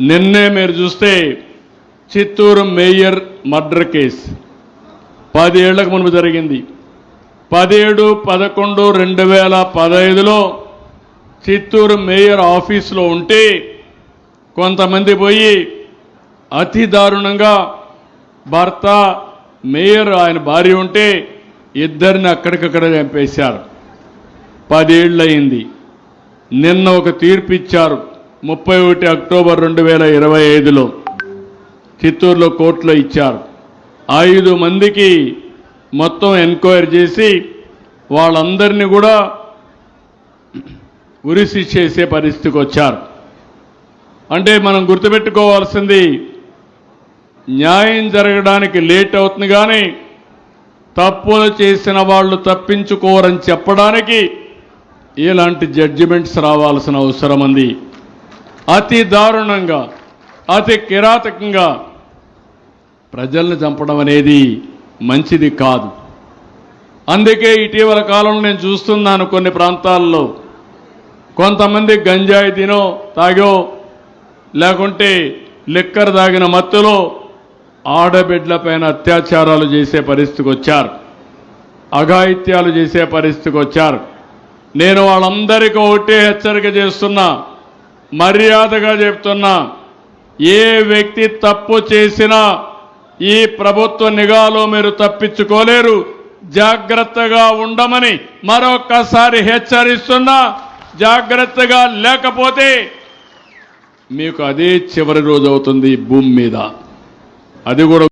నిన్నే మీరు చూస్తే చిత్తూరు మేయర్ మర్డర్ కేసు. పది మునుపు జరిగింది. పదిహేడు పదకొండు రెండు వేల పదహైదులో చిత్తూరు మేయర్ ఆఫీసులో ఉంటే కొంతమంది పోయి అతి దారుణంగా భర్త మేయర్ ఆయన భార్య ఉంటే ఇద్దరిని అక్కడికక్కడ చంపేశారు. పదేళ్ళయింది నిన్న ఒక తీర్పు ఇచ్చారు. ముప్పై ఒకటి అక్టోబర్ రెండు వేల ఇరవై ఐదులో చిత్తూరులో కోర్టులో ఇచ్చారు. ఐదు మందికి మొత్తం ఎంక్వైరీ చేసి వాళ్ళందరినీ కూడా ఉరిశిక్ష చేసే పరిస్థితికి వచ్చారు. అంటే మనం గుర్తుపెట్టుకోవాల్సింది న్యాయం జరగడానికి లేట్ అవుతుంది కానీ తప్పులు చేసిన వాళ్ళు తప్పించుకోరని చెప్పడానికి ఇలాంటి జడ్జిమెంట్స్ రావాల్సిన అవసరం ఉంది. అతి దారుణంగా అతి కిరాతకంగా ప్రజల్ని చంపడం అనేది మంచిది కాదు. అందుకే ఇటీవల కాలంలో నేను చూస్తున్నాను కొన్ని ప్రాంతాల్లో. కొంతమంది గంజాయి తినో తాగో లేకుంటే లిక్కర్ తాగిన మత్తులో ఆడబిడ్లపైన అత్యాచారాలు చేసే పరిస్థితికి వచ్చారు. అఘాయిత్యాలు చేసే పరిస్థితికి వచ్చారు. నేను వాళ్ళందరికీ ఒకటే హెచ్చరిక చేస్తున్నా. మర్యాదగా చెప్తున్నా ఏ వ్యక్తి తప్పు చేసినా ఈ ప్రభుత్వ నిఘాలో మీరు తప్పించుకోలేరు. జాగ్రత్తగా ఉండమని మరొక్కసారి హెచ్చరిస్తున్నా. జాగ్రత్తగా లేకపోతే మీకు అదే చివరి రోజు అవుతుంది భూమి మీద. అది కూడా